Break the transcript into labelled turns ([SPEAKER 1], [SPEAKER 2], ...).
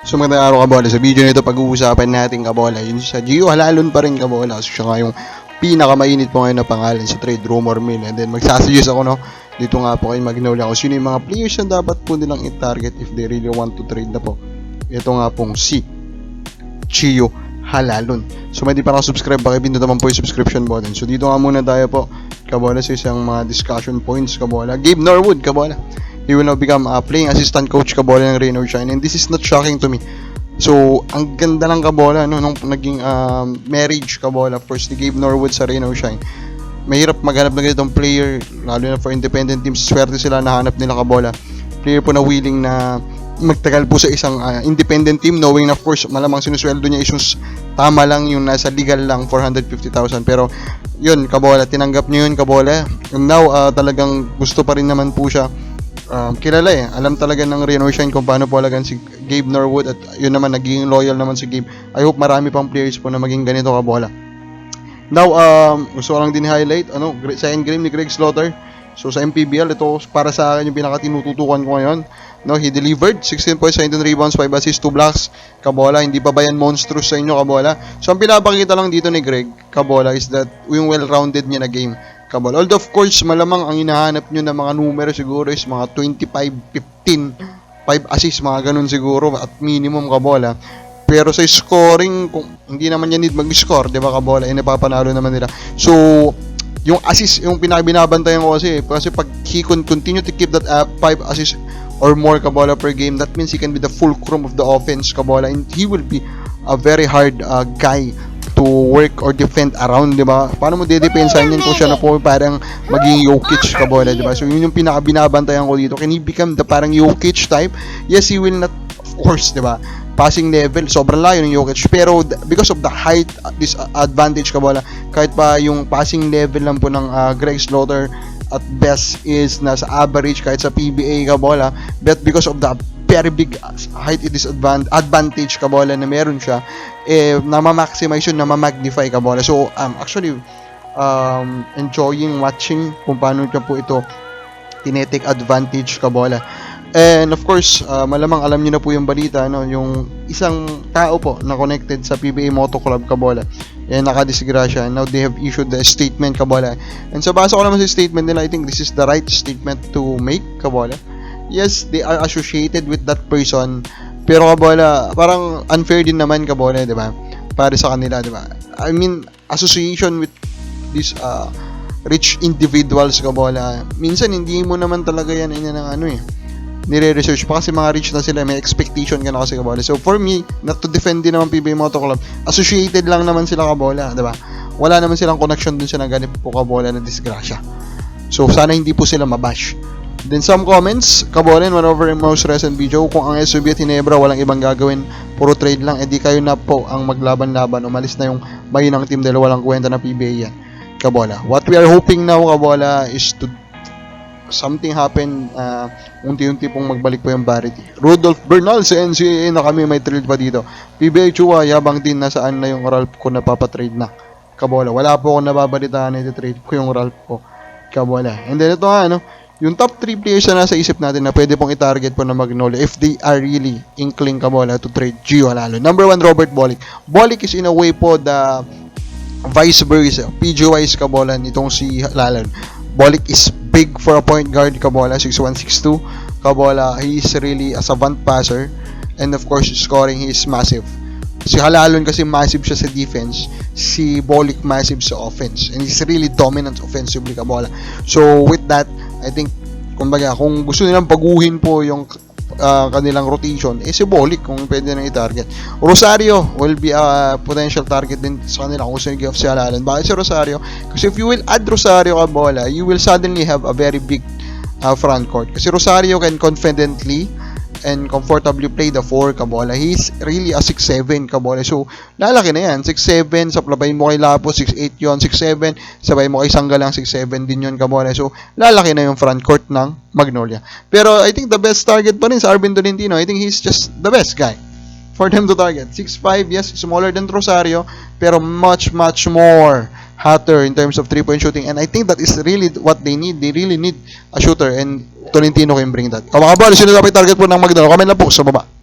[SPEAKER 1] So magandang araw kabola. Sa video nito pag-uusapan natin kabola. Yun sa Gio Halalon pa rin kabola. So siya nga yung pinakamainit po ngayon na pangalan sa trade rumor mill. And then magsasuggest ako no. Dito nga po kay Magnolia kung sino yung mga players na dapat po nilang i-target if they really want to trade na po. Ito nga pong si Gio Halalon. So may di pa nakasubscribe, pakipindot naman po yung subscription button. So dito nga muna tayo po kabola sa isang mga discussion points kabola. Gabe Norwood kabola. He will now become a playing assistant coach kabola ng Rain or Shine and this is not shocking to me. So, ang ganda ng kabola no, nung naging um, marriage kabola first ni Gabe Norwood sa Rain or Shine. Mahirap maghanap ng ganitong player, lalo na for independent teams. Swerte sila nahanap nila kabola. Player po na willing na magtagal po sa isang ah, independent team knowing na of course malamang sinusweldo niya is tama lang yung nasa legal lang 450,000 pero yun kabola tinanggap niyo yun kabola and now ah, talagang gusto pa rin naman po siya um, kilala eh. Alam talaga ng Rain or Shine kung paano po alagan si Gabe Norwood at yun naman, naging loyal naman si Gabe. I hope marami pang players po na maging ganito ka bola. Now, um, gusto ko lang din highlight, ano, gre- second game ni Greg Slaughter. So sa MPBL, ito para sa akin yung pinaka-tinututukan ko ngayon. No, he delivered 16 points, 19 rebounds, 5 assists, 2 blocks. Kabola, hindi pa ba yan monstrous sa inyo, Kabola? So ang pinapakita lang dito ni Greg, Kabola, is that yung well-rounded niya na game. Kabola. Although of course, malamang ang hinahanap nyo na mga numero siguro is mga 25, 15, 5 assists, mga ganun siguro at minimum Kabola. Pero sa scoring, kung hindi naman niya need mag-score, 'di ba Kabola? Eh napapanalo naman nila. So, yung assist, yung pinabinabantayan ko kasi, kasi pag he can continue to keep that uh, 5 assists or more Kabola per game, that means he can be the fulcrum of the offense Kabola and he will be a very hard uh, guy to work or defend around, di ba? Paano mo didepensahan yun kung siya na po parang maging Jokic Kabola, di ba? So, yun yung pinaka-binabantayan ko dito. Can he become the parang Jokic type? Yes, he will not, of course, di ba? Passing level, sobrang layo ng Jokic. Pero, because of the height, uh, disadvantage Kabola, kahit pa yung passing level lang po ng uh, Greg Slaughter, at best is nasa average kahit sa PBA kabola but because of the very big height disadvantage advantage kabola na meron siya. Eh namamaximize yun namamagnify kabola. So um, actually um, enjoying watching kung paano niya po ito tinetake advantage kabola. And of course uh, malamang alam niyo na po yung balita no? Yung isang tao po na connected sa PBA Moto Club kabola. Eh nakadisgrasya. Now they have issued the statement kabola. And sa basa ko naman sa statement nila I think this is the right statement to make kabola yes they are associated with that person pero kabola parang unfair din naman kabola di ba para sa kanila di ba I mean association with this uh, rich individuals kabola minsan hindi mo naman talaga yan ina ng ano eh nire-research pa kasi mga rich na sila, may expectation ka na kasi kabola. So for me, not to defend din naman PBA Moto Club, associated lang naman sila kabola, di ba? Wala naman silang connection dun sa naganip po kabola na disgrasya. So sana hindi po sila mabash. Then some comments, kabola in one of our most recent video, kung ang SUV at Hinebra walang ibang gagawin, puro trade lang, edi kayo na po ang maglaban-laban, umalis na yung mahinang team dahil walang kwenta na PBA yan. Kabola. What we are hoping now, Kabola, is to something happen uh, unti-unti pong magbalik po yung Barity. Rudolph Bernal sa NCAA na kami may trade pa dito. PBA Chua, yabang din nasaan na yung Ralph ko napapatrade na. Kabola. Wala po akong nababalitaan na iti-trade ko yung Ralph ko. Kabola. And then ito nga, ano, yung top 3 players na nasa isip natin na pwede pong i-target po na Magnolia if they are really inkling Kabola to trade Gio Halalo. Number 1, Robert Bolick. Bolick is in a way po the vice versa. PG wise Kabola nitong si Halalo. Bolick is big for a point guard Kabola 6162 Kabola he is really a savant passer and of course scoring he is massive si Halalon kasi massive siya sa defense si Bolick massive sa offense and he's really dominant offensively Kabola so with that I think kumbaga kung gusto nilang baguhin po yung uh, kanilang rotation eh si Bolick kung pwede na i-target. Rosario will be a potential target din sa kanila kung gusto nag-give si Halalan bakit si Rosario? Kasi if you will add Rosario ka bola you will suddenly have a very big uh, front court. Kasi Rosario can confidently and comfortably play the 4 kabola. He's really a 6'7 kabola. So, lalaki na yan. 6'7, saplabay mo kay Lapo, 6'8 yon 6'7, sabay mo kay Sanggalang, 6'7 din yon kabola. So, lalaki na yung front court ng Magnolia. Pero, I think the best target pa rin sa Arvin Tolentino. I think he's just the best guy for them to target. 6'5, yes, smaller than Rosario, pero much, much more hotter in terms of three-point shooting. And I think that is really what they need. They really need a shooter and Tolentino can bring that. Kamakabal, sino dapat target po ng Magdalo? Comment lang po sa baba.